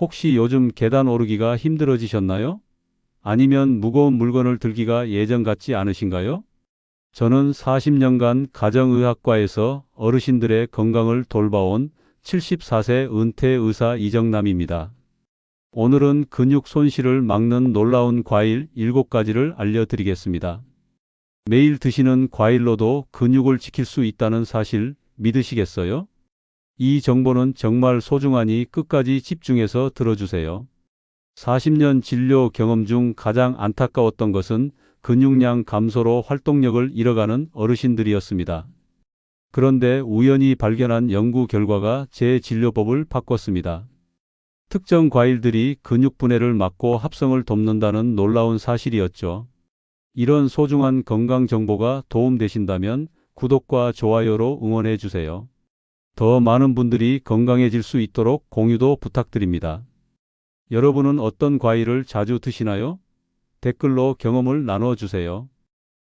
혹시 요즘 계단 오르기가 힘들어지셨나요? 아니면 무거운 물건을 들기가 예전 같지 않으신가요? 저는 40년간 가정의학과에서 어르신들의 건강을 돌봐온 74세 은퇴 의사 이정남입니다. 오늘은 근육 손실을 막는 놀라운 과일 7가지를 알려드리겠습니다. 매일 드시는 과일로도 근육을 지킬 수 있다는 사실 믿으시겠어요? 이 정보는 정말 소중하니 끝까지 집중해서 들어주세요. 40년 진료 경험 중 가장 안타까웠던 것은 근육량 감소로 활동력을 잃어가는 어르신들이었습니다. 그런데 우연히 발견한 연구 결과가 제 진료법을 바꿨습니다. 특정 과일들이 근육 분해를 막고 합성을 돕는다는 놀라운 사실이었죠. 이런 소중한 건강 정보가 도움되신다면 구독과 좋아요로 응원해 주세요. 더 많은 분들이 건강해질 수 있도록 공유도 부탁드립니다. 여러분은 어떤 과일을 자주 드시나요? 댓글로 경험을 나눠 주세요.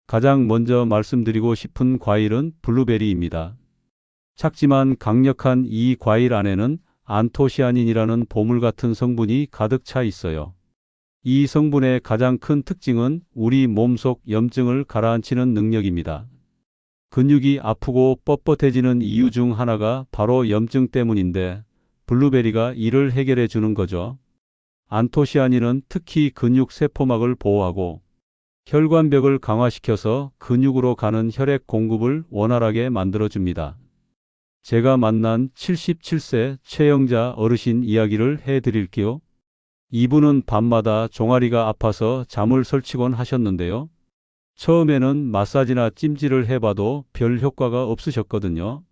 가장 먼저 말씀드리고 싶은 과일은 블루베리입니다. 작지만 강력한 이 과일 안에는 안토시아닌이라는 보물 같은 성분이 가득 차 있어요. 이 성분의 가장 큰 특징은 우리 몸속 염증을 가라앉히는 능력입니다. 근육이 아프고 뻣뻣해지는 이유 중 하나가 바로 염증 때문인데 블루베리가 이를 해결해 주는 거죠. 안토시아닌은 특히 근육 세포막을 보호하고 혈관벽을 강화시켜서 근육으로 가는 혈액 공급을 원활하게 만들어줍니다. 제가 만난 77세 최영자 어르신 이야기를 해드릴게요. 이분은 밤마다 종아리가 아파서 잠을 설치곤 하셨는데요. 처음에는 마사지나 찜질을 해봐도 별 효과가 없으셨거든요.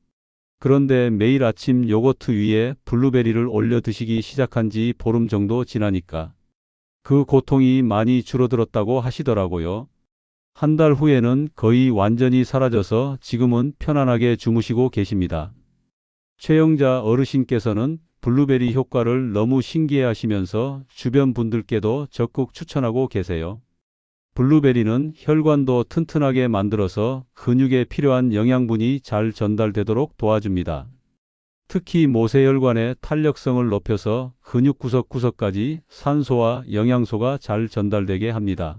그런데 매일 아침 요거트 위에 블루베리를 올려 드시기 시작한 지 보름 정도 지나니까 그 고통이 많이 줄어들었다고 하시더라고요. 한 달 후에는 거의 완전히 사라져서 지금은 편안하게 주무시고 계십니다. 최영자 어르신께서는 블루베리 효과를 너무 신기해 하시면서 주변 분들께도 적극 추천하고 계세요. 블루베리는 혈관도 튼튼하게 만들어서 근육에 필요한 영양분이 잘 전달되도록 도와줍니다. 특히 모세혈관의 탄력성을 높여서 근육 구석구석까지 산소와 영양소가 잘 전달되게 합니다.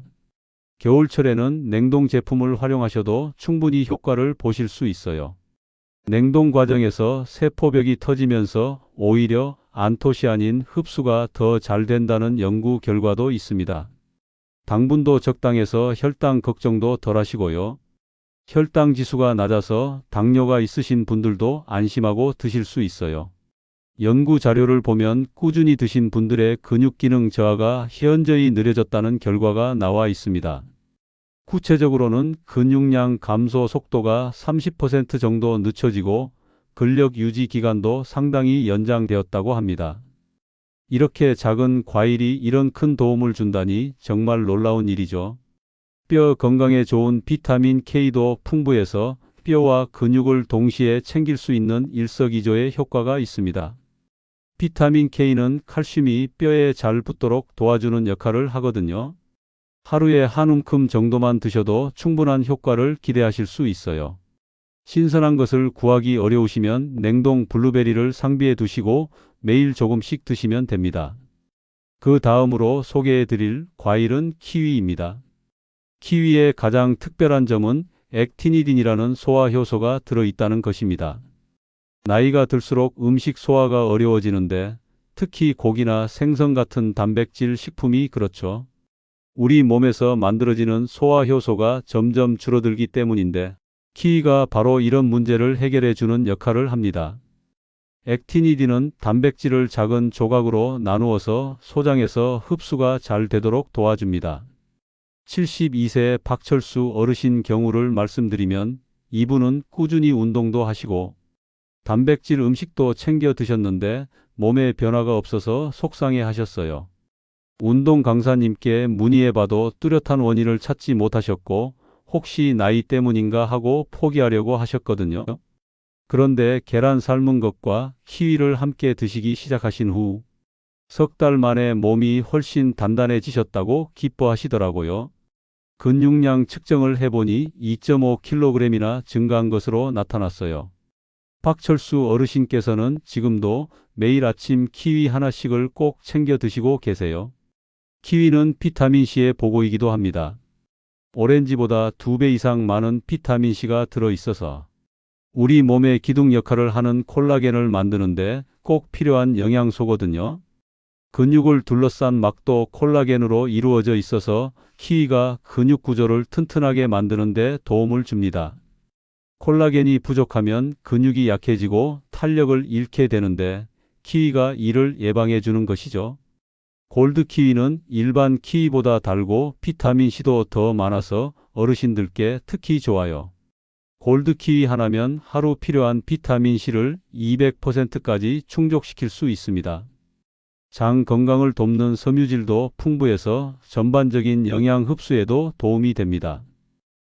겨울철에는 냉동 제품을 활용하셔도 충분히 효과를 보실 수 있어요. 냉동 과정에서 세포벽이 터지면서 오히려 안토시아닌 흡수가 더 잘 된다는 연구 결과도 있습니다. 당분도 적당해서 혈당 걱정도 덜 하시고요. 혈당 지수가 낮아서 당뇨가 있으신 분들도 안심하고 드실 수 있어요. 연구 자료를 보면 꾸준히 드신 분들의 근육 기능 저하가 현저히 느려졌다는 결과가 나와 있습니다. 구체적으로는 근육량 감소 속도가 30% 정도 늦춰지고 근력 유지 기간도 상당히 연장되었다고 합니다. 이렇게 작은 과일이 이런 큰 도움을 준다니 정말 놀라운 일이죠. 뼈 건강에 좋은 비타민 K도 풍부해서 뼈와 근육을 동시에 챙길 수 있는 일석이조의 효과가 있습니다. 비타민 K는 칼슘이 뼈에 잘 붙도록 도와주는 역할을 하거든요. 하루에 한 움큼 정도만 드셔도 충분한 효과를 기대하실 수 있어요. 신선한 것을 구하기 어려우시면 냉동 블루베리를 상비해 두시고 매일 조금씩 드시면 됩니다. 그 다음으로 소개해 드릴 과일은 키위입니다. 키위의 가장 특별한 점은 액티니딘이라는 소화 효소가 들어있다는 것입니다. 나이가 들수록 음식 소화가 어려워지는데 특히 고기나 생선 같은 단백질 식품이 그렇죠. 우리 몸에서 만들어지는 소화 효소가 점점 줄어들기 때문인데 키위가 바로 이런 문제를 해결해 주는 역할을 합니다. 액티니딘은 단백질을 작은 조각으로 나누어서 소장해서 흡수가 잘 되도록 도와줍니다. 72세 박철수 어르신 경우를 말씀드리면 이분은 꾸준히 운동도 하시고 단백질 음식도 챙겨 드셨는데 몸에 변화가 없어서 속상해 하셨어요. 운동 강사님께 문의해 봐도 뚜렷한 원인을 찾지 못하셨고 혹시 나이 때문인가 하고 포기하려고 하셨거든요. 그런데 계란 삶은 것과 키위를 함께 드시기 시작하신 후 석 달 만에 몸이 훨씬 단단해지셨다고 기뻐하시더라고요. 근육량 측정을 해보니 2.5kg이나 증가한 것으로 나타났어요. 박철수 어르신께서는 지금도 매일 아침 키위 하나씩을 꼭 챙겨 드시고 계세요. 키위는 비타민C의 보고이기도 합니다. 오렌지보다 두배 이상 많은 비타민C가 들어 있어서 우리 몸의 기둥 역할을 하는 콜라겐을 만드는데 꼭 필요한 영양소거든요. 근육을 둘러싼 막도 콜라겐으로 이루어져 있어서 키위가 근육 구조를 튼튼하게 만드는데 도움을 줍니다. 콜라겐이 부족하면 근육이 약해지고 탄력을 잃게 되는데 키위가 이를 예방해 주는 것이죠. 골드 키위는 일반 키위보다 달고 비타민C도 더 많아서 어르신들께 특히 좋아요. 골드 키위 하나면 하루 필요한 비타민C를 200%까지 충족시킬 수 있습니다. 장 건강을 돕는 섬유질도 풍부해서 전반적인 영양 흡수에도 도움이 됩니다.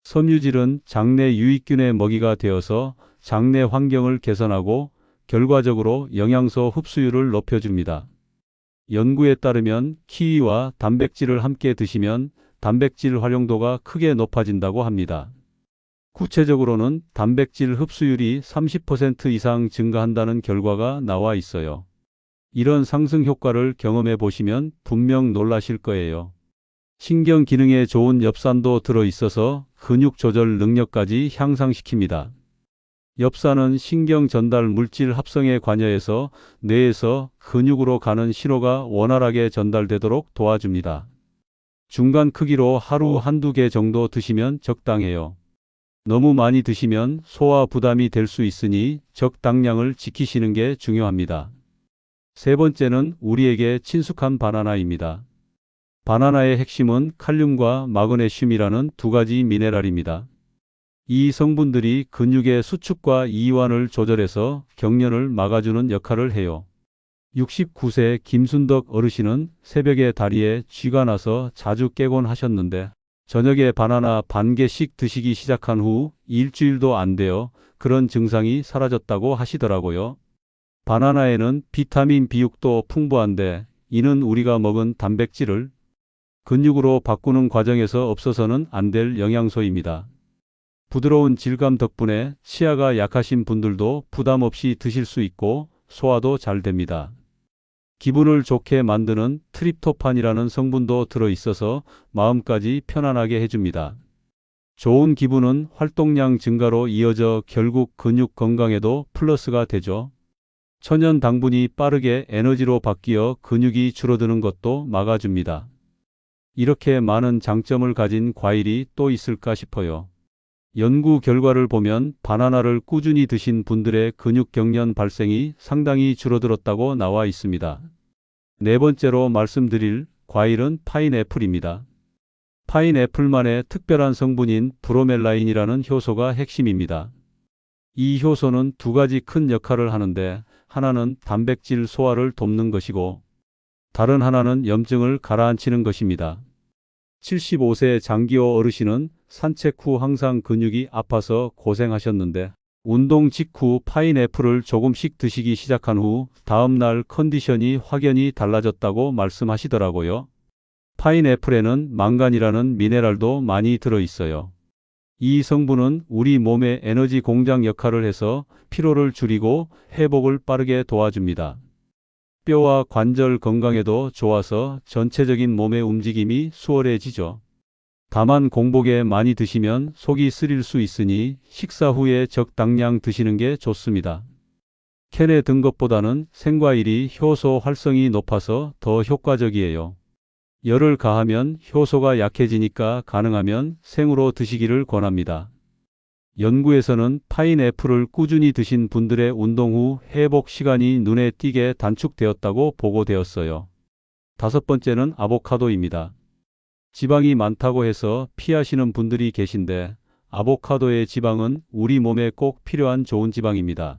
섬유질은 장내 유익균의 먹이가 되어서 장내 환경을 개선하고 결과적으로 영양소 흡수율을 높여줍니다. 연구에 따르면 키위와 단백질을 함께 드시면 단백질 활용도가 크게 높아진다고 합니다. 구체적으로는 단백질 흡수율이 30% 이상 증가한다는 결과가 나와 있어요. 이런 상승 효과를 경험해 보시면 분명 놀라실 거예요. 신경 기능에 좋은 엽산도 들어 있어서 근육 조절 능력까지 향상시킵니다. 엽산은 신경 전달 물질 합성에 관여해서 뇌에서 근육으로 가는 신호가 원활하게 전달되도록 도와줍니다. 중간 크기로 하루 한두 개 정도 드시면 적당해요. 너무 많이 드시면 소화 부담이 될 수 있으니 적당량을 지키시는 게 중요합니다. 세 번째는 우리에게 친숙한 바나나입니다. 바나나의 핵심은 칼륨과 마그네슘이라는 두 가지 미네랄입니다. 이 성분들이 근육의 수축과 이완을 조절해서 경련을 막아주는 역할을 해요. 69세 김순덕 어르신은 새벽에 다리에 쥐가 나서 자주 깨곤 하셨는데 저녁에 바나나 반 개씩 드시기 시작한 후 일주일도 안 되어 그런 증상이 사라졌다고 하시더라고요. 바나나에는 비타민 B6도 풍부한데 이는 우리가 먹은 단백질을 근육으로 바꾸는 과정에서 없어서는 안 될 영양소입니다. 부드러운 질감 덕분에 치아가 약하신 분들도 부담 없이 드실 수 있고 소화도 잘 됩니다. 기분을 좋게 만드는 트립토판이라는 성분도 들어 있어서 마음까지 편안하게 해줍니다. 좋은 기분은 활동량 증가로 이어져 결국 근육 건강에도 플러스가 되죠. 천연 당분이 빠르게 에너지로 바뀌어 근육이 줄어드는 것도 막아줍니다. 이렇게 많은 장점을 가진 과일이 또 있을까 싶어요. 연구 결과를 보면 바나나를 꾸준히 드신 분들의 근육 경련 발생이 상당히 줄어들었다고 나와 있습니다. 네 번째로 말씀드릴 과일은 파인애플입니다. 파인애플만의 특별한 성분인 브로멜라인이라는 효소가 핵심입니다. 이 효소는 두 가지 큰 역할을 하는데 하나는 단백질 소화를 돕는 것이고 다른 하나는 염증을 가라앉히는 것입니다. 75세 장기호 어르신은 산책 후 항상 근육이 아파서 고생하셨는데 운동 직후 파인애플을 조금씩 드시기 시작한 후 다음날 컨디션이 확연히 달라졌다고 말씀하시더라고요. 파인애플에는 망간이라는 미네랄도 많이 들어 있어요. 이 성분은 우리 몸의 에너지 공장 역할을 해서 피로를 줄이고 회복을 빠르게 도와줍니다. 뼈와 관절 건강에도 좋아서 전체적인 몸의 움직임이 수월해지죠. 다만 공복에 많이 드시면 속이 쓰릴 수 있으니 식사 후에 적당량 드시는 게 좋습니다. 캔에 든 것보다는 생과일이 효소 활성이 높아서 더 효과적이에요. 열을 가하면 효소가 약해지니까 가능하면 생으로 드시기를 권합니다. 연구에서는 파인애플을 꾸준히 드신 분들의 운동 후 회복 시간이 눈에 띄게 단축되었다고 보고되었어요. 다섯 번째는 아보카도입니다. 지방이 많다고 해서 피하시는 분들이 계신데 아보카도의 지방은 우리 몸에 꼭 필요한 좋은 지방입니다.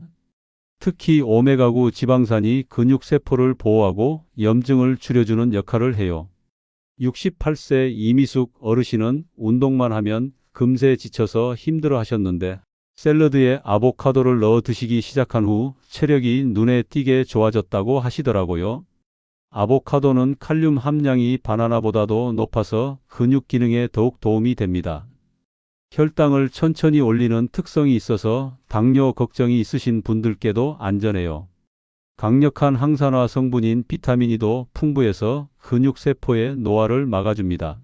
특히 오메가9 지방산이 근육 세포를 보호하고 염증을 줄여주는 역할을 해요. 68세 이미숙 어르신은 운동만 하면 금세 지쳐서 힘들어 하셨는데 샐러드에 아보카도를 넣어 드시기 시작한 후 체력이 눈에 띄게 좋아졌다고 하시더라고요. 아보카도는 칼륨 함량이 바나나보다도 높아서 근육 기능에 더욱 도움이 됩니다. 혈당을 천천히 올리는 특성이 있어서 당뇨 걱정이 있으신 분들께도 안전해요. 강력한 항산화 성분인 비타민이도 풍부해서 근육세포의 노화를 막아줍니다.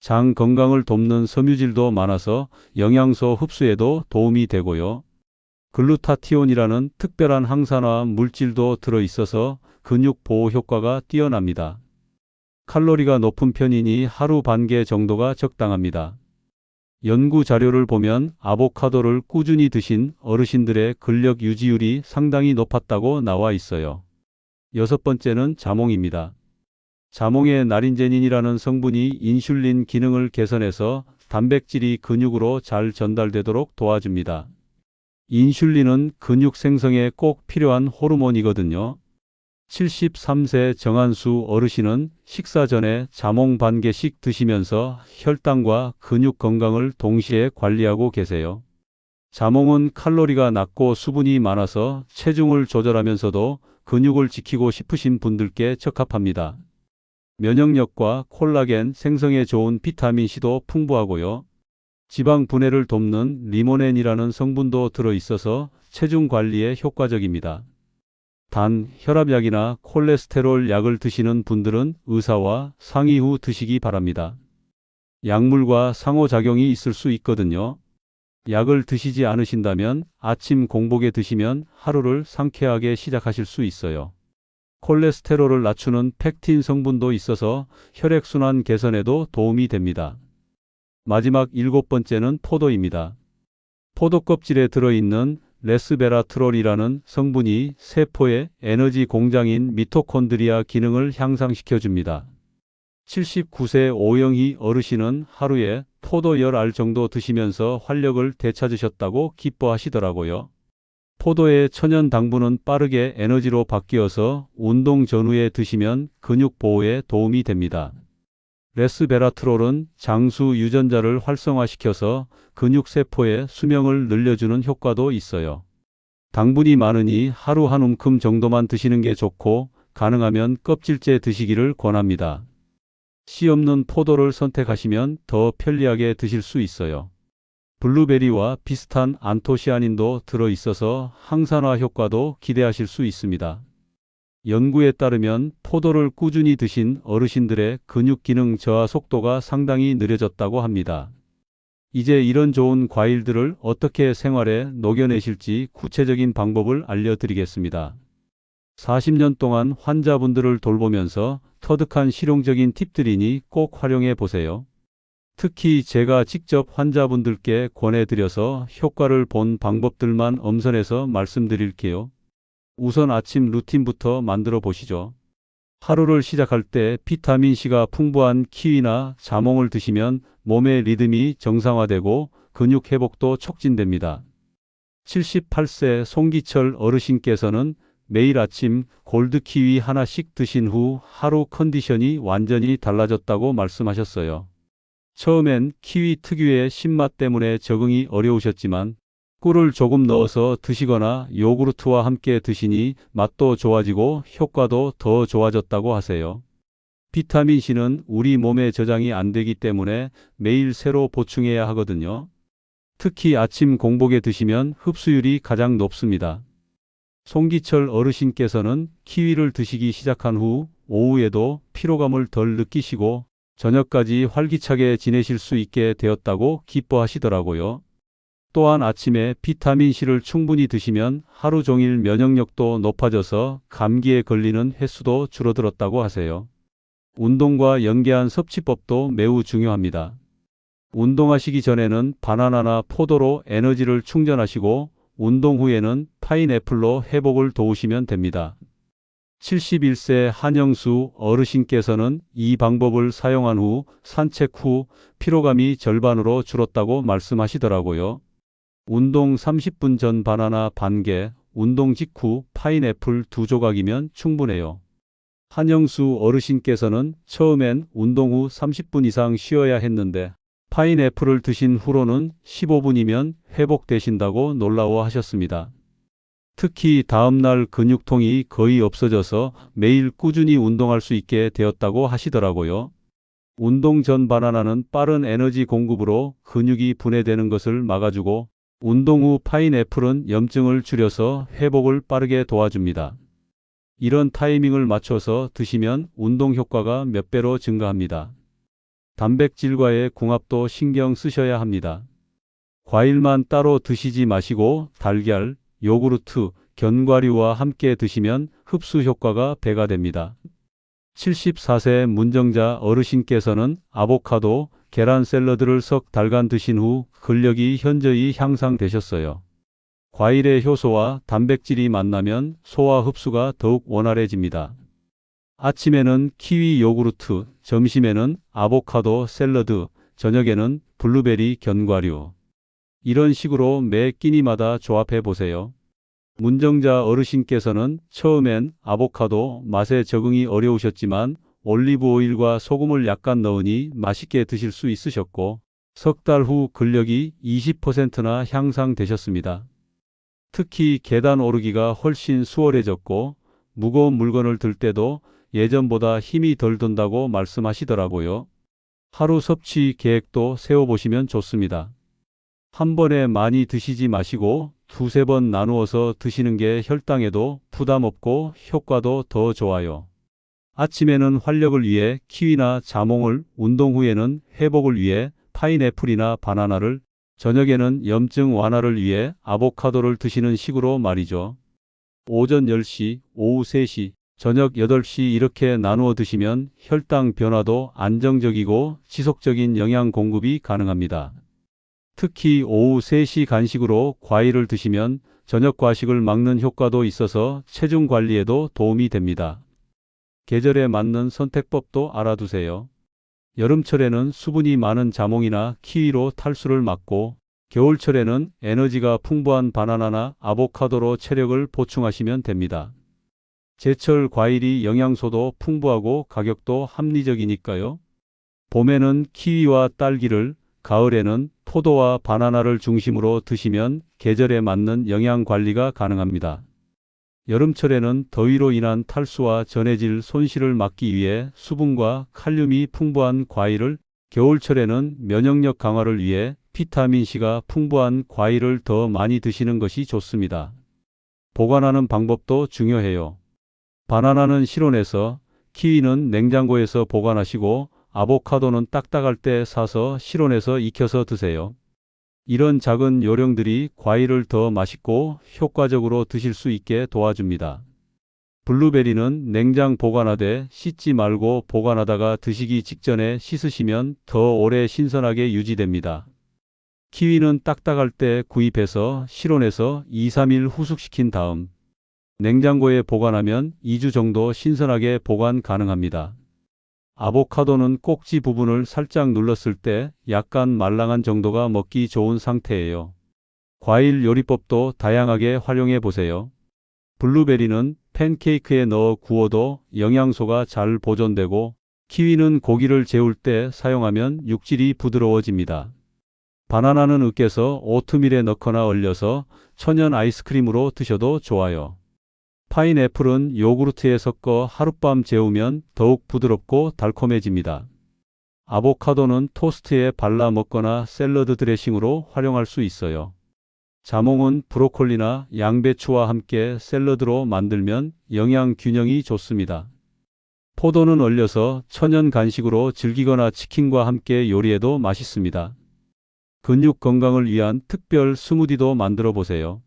장 건강을 돕는 섬유질도 많아서 영양소 흡수에도 도움이 되고요. 글루타티온이라는 특별한 항산화 물질도 들어있어서 근육 보호 효과가 뛰어납니다. 칼로리가 높은 편이니 하루 반 개 정도가 적당합니다. 연구 자료를 보면 아보카도를 꾸준히 드신 어르신들의 근력 유지율이 상당히 높았다고 나와 있어요. 여섯 번째는 자몽입니다. 자몽의 나린제닌이라는 성분이 인슐린 기능을 개선해서 단백질이 근육으로 잘 전달되도록 도와줍니다. 인슐린은 근육 생성에 꼭 필요한 호르몬이거든요. 73세 정한수 어르신은 식사 전에 자몽 반 개씩 드시면서 혈당과 근육 건강을 동시에 관리하고 계세요. 자몽은 칼로리가 낮고 수분이 많아서 체중을 조절하면서도 근육을 지키고 싶으신 분들께 적합합니다. 면역력과 콜라겐 생성에 좋은 비타민C도 풍부하고요. 지방 분해를 돕는 리모넨이라는 성분도 들어있어서 체중 관리에 효과적입니다. 단, 혈압약이나 콜레스테롤 약을 드시는 분들은 의사와 상의 후 드시기 바랍니다. 약물과 상호작용이 있을 수 있거든요. 약을 드시지 않으신다면 아침 공복에 드시면 하루를 상쾌하게 시작하실 수 있어요. 콜레스테롤을 낮추는 팩틴 성분도 있어서 혈액순환 개선에도 도움이 됩니다. 마지막 일곱 번째는 포도입니다. 포도 껍질에 들어있는 레스베라트롤이라는 성분이 세포의 에너지 공장인 미토콘드리아 기능을 향상시켜 줍니다. 79세 오영희 어르신은 하루에 포도 10알 정도 드시면서 활력을 되찾으셨다고 기뻐하시더라고요. 포도의 천연 당분은 빠르게 에너지로 바뀌어서 운동 전후에 드시면 근육 보호에 도움이 됩니다. 레스베라트롤은 장수 유전자를 활성화시켜서 근육세포의 수명을 늘려주는 효과도 있어요. 당분이 많으니 하루 한 움큼 정도만 드시는 게 좋고 가능하면 껍질째 드시기를 권합니다. 씨 없는 포도를 선택하시면 더 편리하게 드실 수 있어요. 블루베리와 비슷한 안토시아닌도 들어있어서 항산화 효과도 기대하실 수 있습니다. 연구에 따르면 포도를 꾸준히 드신 어르신들의 근육 기능 저하 속도가 상당히 느려졌다고 합니다. 이제 이런 좋은 과일들을 어떻게 생활에 녹여내실지 구체적인 방법을 알려드리겠습니다. 40년 동안 환자분들을 돌보면서 터득한 실용적인 팁들이니 꼭 활용해 보세요. 특히 제가 직접 환자분들께 권해드려서 효과를 본 방법들만 엄선해서 말씀드릴게요. 우선 아침 루틴부터 만들어 보시죠. 하루를 시작할 때 비타민C가 풍부한 키위나 자몽을 드시면 몸의 리듬이 정상화되고 근육 회복도 촉진됩니다. 78세 송기철 어르신께서는 매일 아침 골드 키위 하나씩 드신 후 하루 컨디션이 완전히 달라졌다고 말씀하셨어요. 처음엔 키위 특유의 신맛 때문에 적응이 어려우셨지만 꿀을 조금 넣어서 드시거나 요구르트와 함께 드시니 맛도 좋아지고 효과도 더 좋아졌다고 하세요. 비타민C는 우리 몸에 저장이 안 되기 때문에 매일 새로 보충해야 하거든요. 특히 아침 공복에 드시면 흡수율이 가장 높습니다. 송기철 어르신께서는 키위를 드시기 시작한 후 오후에도 피로감을 덜 느끼시고 저녁까지 활기차게 지내실 수 있게 되었다고 기뻐하시더라고요. 또한 아침에 비타민C를 충분히 드시면 하루 종일 면역력도 높아져서 감기에 걸리는 횟수도 줄어들었다고 하세요. 운동과 연계한 섭취법도 매우 중요합니다. 운동하시기 전에는 바나나나 포도로 에너지를 충전하시고 운동 후에는 파인애플로 회복을 도우시면 됩니다. 71세 한영수 어르신께서는 이 방법을 사용한 후 산책 후 피로감이 절반으로 줄었다고 말씀하시더라고요. 운동 30분 전 바나나 반 개, 운동 직후 파인애플 두 조각이면 충분해요. 한영수 어르신께서는 처음엔 운동 후 30분 이상 쉬어야 했는데 파인애플을 드신 후로는 15분이면 회복되신다고 놀라워하셨습니다. 특히 다음날 근육통이 거의 없어져서 매일 꾸준히 운동할 수 있게 되었다고 하시더라고요. 운동 전 바나나는 빠른 에너지 공급으로 근육이 분해되는 것을 막아주고 운동 후 파인애플은 염증을 줄여서 회복을 빠르게 도와줍니다. 이런 타이밍을 맞춰서 드시면 운동 효과가 몇 배로 증가합니다. 단백질과의 궁합도 신경 쓰셔야 합니다. 과일만 따로 드시지 마시고 달걀, 요구르트, 견과류와 함께 드시면 흡수 효과가 배가 됩니다. 74세 문정자 어르신께서는 아보카도, 계란 샐러드를 석 달간 드신 후 근력이 현저히 향상되셨어요. 과일의 효소와 단백질이 만나면 소화 흡수가 더욱 원활해집니다. 아침에는 키위 요구르트, 점심에는 아보카도 샐러드, 저녁에는 블루베리 견과류. 이런 식으로 매 끼니마다 조합해 보세요. 문정자 어르신께서는 처음엔 아보카도 맛에 적응이 어려우셨지만 올리브 오일과 소금을 약간 넣으니 맛있게 드실 수 있으셨고 석 달 후 근력이 20%나 향상되셨습니다. 특히 계단 오르기가 훨씬 수월해졌고 무거운 물건을 들 때도 예전보다 힘이 덜 든다고 말씀하시더라고요. 하루 섭취 계획도 세워보시면 좋습니다. 한 번에 많이 드시지 마시고 두세 번 나누어서 드시는 게 혈당에도 부담 없고 효과도 더 좋아요. 아침에는 활력을 위해 키위나 자몽을, 운동 후에는 회복을 위해 파인애플이나 바나나를, 저녁에는 염증 완화를 위해 아보카도를 드시는 식으로 말이죠. 오전 10시, 오후 3시, 저녁 8시 이렇게 나누어 드시면 혈당 변화도 안정적이고 지속적인 영양 공급이 가능합니다. 특히 오후 3시 간식으로 과일을 드시면 저녁 과식을 막는 효과도 있어서 체중 관리에도 도움이 됩니다. 계절에 맞는 선택법도 알아두세요. 여름철에는 수분이 많은 자몽이나 키위로 탈수를 막고 겨울철에는 에너지가 풍부한 바나나나 아보카도로 체력을 보충하시면 됩니다. 제철 과일이 영양소도 풍부하고 가격도 합리적이니까요. 봄에는 키위와 딸기를, 가을에는 포도와 바나나를 중심으로 드시면 계절에 맞는 영양 관리가 가능합니다. 여름철에는 더위로 인한 탈수와 전해질 손실을 막기 위해 수분과 칼륨이 풍부한 과일을, 겨울철에는 면역력 강화를 위해 비타민C가 풍부한 과일을 더 많이 드시는 것이 좋습니다. 보관하는 방법도 중요해요. 바나나는 실온에서, 키위는 냉장고에서 보관하시고 아보카도는 딱딱할 때 사서 실온에서 익혀서 드세요. 이런 작은 요령들이 과일을 더 맛있고 효과적으로 드실 수 있게 도와줍니다. 블루베리는 냉장 보관하되 씻지 말고 보관하다가 드시기 직전에 씻으시면 더 오래 신선하게 유지됩니다. 키위는 딱딱할 때 구입해서 실온에서 2, 3일 후숙시킨 다음 냉장고에 보관하면 2주 정도 신선하게 보관 가능합니다. 아보카도는 꼭지 부분을 살짝 눌렀을 때 약간 말랑한 정도가 먹기 좋은 상태예요. 과일 요리법도 다양하게 활용해 보세요. 블루베리는 팬케이크에 넣어 구워도 영양소가 잘 보존되고 키위는 고기를 재울 때 사용하면 육질이 부드러워집니다. 바나나는 으깨서 오트밀에 넣거나 얼려서 천연 아이스크림으로 드셔도 좋아요. 파인애플은 요구르트에 섞어 하룻밤 재우면 더욱 부드럽고 달콤해집니다. 아보카도는 토스트에 발라 먹거나 샐러드 드레싱으로 활용할 수 있어요. 자몽은 브로콜리나 양배추와 함께 샐러드로 만들면 영양 균형이 좋습니다. 포도는 얼려서 천연 간식으로 즐기거나 치킨과 함께 요리해도 맛있습니다. 근육 건강을 위한 특별 스무디도 만들어 보세요.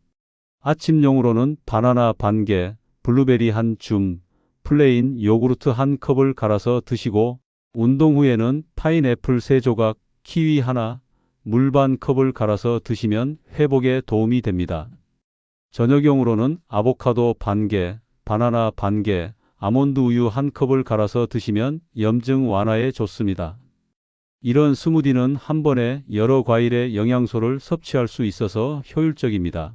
아침용으로는 바나나 반 개, 블루베리 한 줌, 플레인 요구르트 한 컵을 갈아서 드시고 운동 후에는 파인애플 세 조각, 키위 하나, 물 반 컵을 갈아서 드시면 회복에 도움이 됩니다. 저녁용으로는 아보카도 반 개, 바나나 반 개, 아몬드 우유 한 컵을 갈아서 드시면 염증 완화에 좋습니다. 이런 스무디는 한 번에 여러 과일의 영양소를 섭취할 수 있어서 효율적입니다.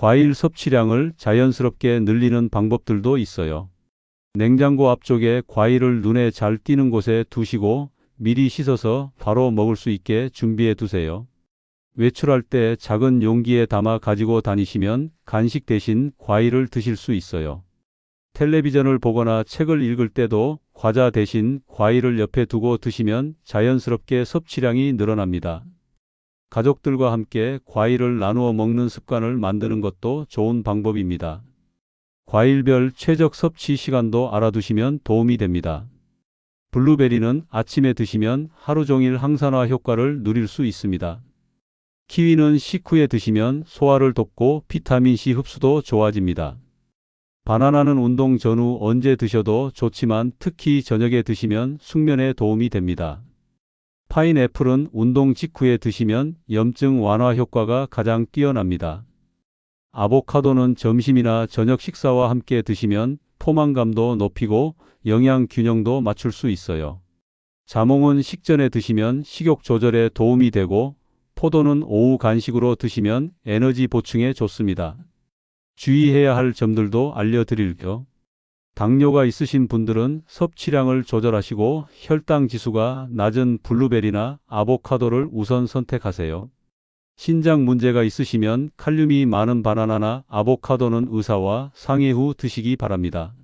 과일 섭취량을 자연스럽게 늘리는 방법들도 있어요. 냉장고 앞쪽에 과일을 눈에 잘 띄는 곳에 두시고 미리 씻어서 바로 먹을 수 있게 준비해 두세요. 외출할 때 작은 용기에 담아 가지고 다니시면 간식 대신 과일을 드실 수 있어요. 텔레비전을 보거나 책을 읽을 때도 과자 대신 과일을 옆에 두고 드시면 자연스럽게 섭취량이 늘어납니다. 가족들과 함께 과일을 나누어 먹는 습관을 만드는 것도 좋은 방법입니다. 과일별 최적 섭취 시간도 알아두시면 도움이 됩니다. 블루베리는 아침에 드시면 하루 종일 항산화 효과를 누릴 수 있습니다. 키위는 식후에 드시면 소화를 돕고 비타민C 흡수도 좋아집니다. 바나나는 운동 전후 언제 드셔도 좋지만 특히 저녁에 드시면 숙면에 도움이 됩니다. 파인애플은 운동 직후에 드시면 염증 완화 효과가 가장 뛰어납니다. 아보카도는 점심이나 저녁 식사와 함께 드시면 포만감도 높이고 영양 균형도 맞출 수 있어요. 자몽은 식전에 드시면 식욕 조절에 도움이 되고 포도는 오후 간식으로 드시면 에너지 보충에 좋습니다. 주의해야 할 점들도 알려드릴게요. 당뇨가 있으신 분들은 섭취량을 조절하시고 혈당 지수가 낮은 블루베리나 아보카도를 우선 선택하세요. 신장 문제가 있으시면 칼륨이 많은 바나나나 아보카도는 의사와 상의 후 드시기 바랍니다.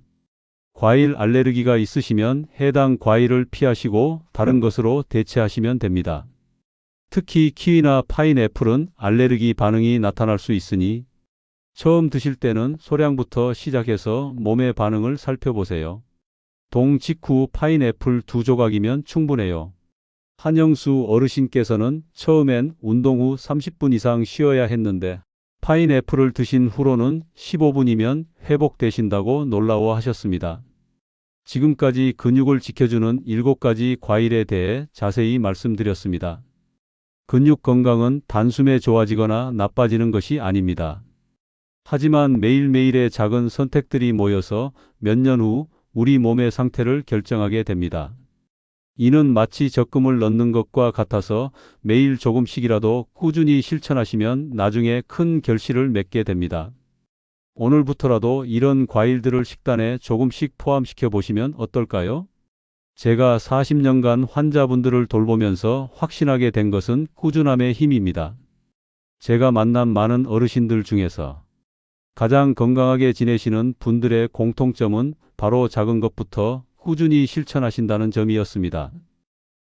과일 알레르기가 있으시면 해당 과일을 피하시고 다른 것으로 대체하시면 됩니다. 특히 키위나 파인애플은 알레르기 반응이 나타날 수 있으니 처음 드실 때는 소량부터 시작해서 몸의 반응을 살펴보세요. 동 직후 파인애플 두 조각이면 충분해요. 한영수 어르신께서는 처음엔 운동 후 30분 이상 쉬어야 했는데 파인애플을 드신 후로는 15분이면 회복되신다고 놀라워 하셨습니다. 지금까지 근육을 지켜주는 7가지 과일에 대해 자세히 말씀드렸습니다. 근육 건강은 단숨에 좋아지거나 나빠지는 것이 아닙니다. 하지만 매일매일의 작은 선택들이 모여서 몇 년 후 우리 몸의 상태를 결정하게 됩니다. 이는 마치 적금을 넣는 것과 같아서 매일 조금씩이라도 꾸준히 실천하시면 나중에 큰 결실을 맺게 됩니다. 오늘부터라도 이런 과일들을 식단에 조금씩 포함시켜 보시면 어떨까요? 제가 40년간 환자분들을 돌보면서 확신하게 된 것은 꾸준함의 힘입니다. 제가 만난 많은 어르신들 중에서 가장 건강하게 지내시는 분들의 공통점은 바로 작은 것부터 꾸준히 실천하신다는 점이었습니다.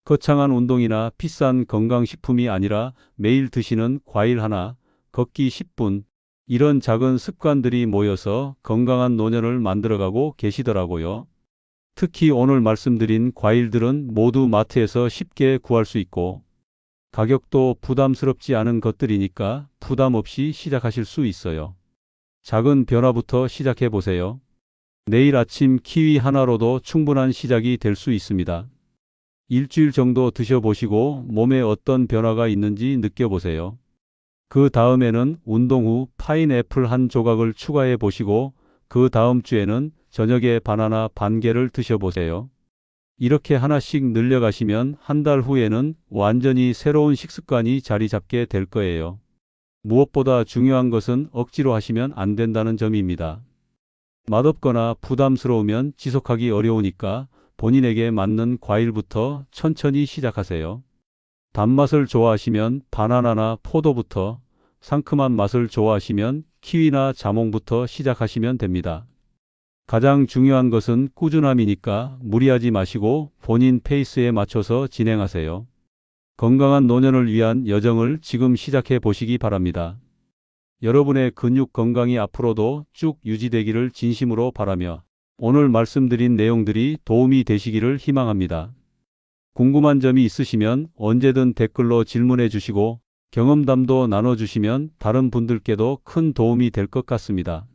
거창한 운동이나 비싼 건강식품이 아니라 매일 드시는 과일 하나, 걷기 10분, 이런 작은 습관들이 모여서 건강한 노년을 만들어가고 계시더라고요. 특히 오늘 말씀드린 과일들은 모두 마트에서 쉽게 구할 수 있고 가격도 부담스럽지 않은 것들이니까 부담 없이 시작하실 수 있어요. 작은 변화부터 시작해 보세요. 내일 아침 키위 하나로도 충분한 시작이 될 수 있습니다. 일주일 정도 드셔보시고 몸에 어떤 변화가 있는지 느껴보세요. 그 다음에는 운동 후 파인애플 한 조각을 추가해 보시고 그 다음 주에는 저녁에 바나나 반 개를 드셔보세요. 이렇게 하나씩 늘려가시면 한 달 후에는 완전히 새로운 식습관이 자리 잡게 될 거예요. 무엇보다 중요한 것은 억지로 하시면 안 된다는 점입니다. 맛없거나 부담스러우면 지속하기 어려우니까 본인에게 맞는 과일부터 천천히 시작하세요. 단맛을 좋아하시면 바나나나 포도부터, 상큼한 맛을 좋아하시면 키위나 자몽부터 시작하시면 됩니다. 가장 중요한 것은 꾸준함이니까 무리하지 마시고 본인 페이스에 맞춰서 진행하세요. 건강한 노년을 위한 여정을 지금 시작해 보시기 바랍니다. 여러분의 근육 건강이 앞으로도 쭉 유지되기를 진심으로 바라며 오늘 말씀드린 내용들이 도움이 되시기를 희망합니다. 궁금한 점이 있으시면 언제든 댓글로 질문해 주시고 경험담도 나눠주시면 다른 분들께도 큰 도움이 될 것 같습니다.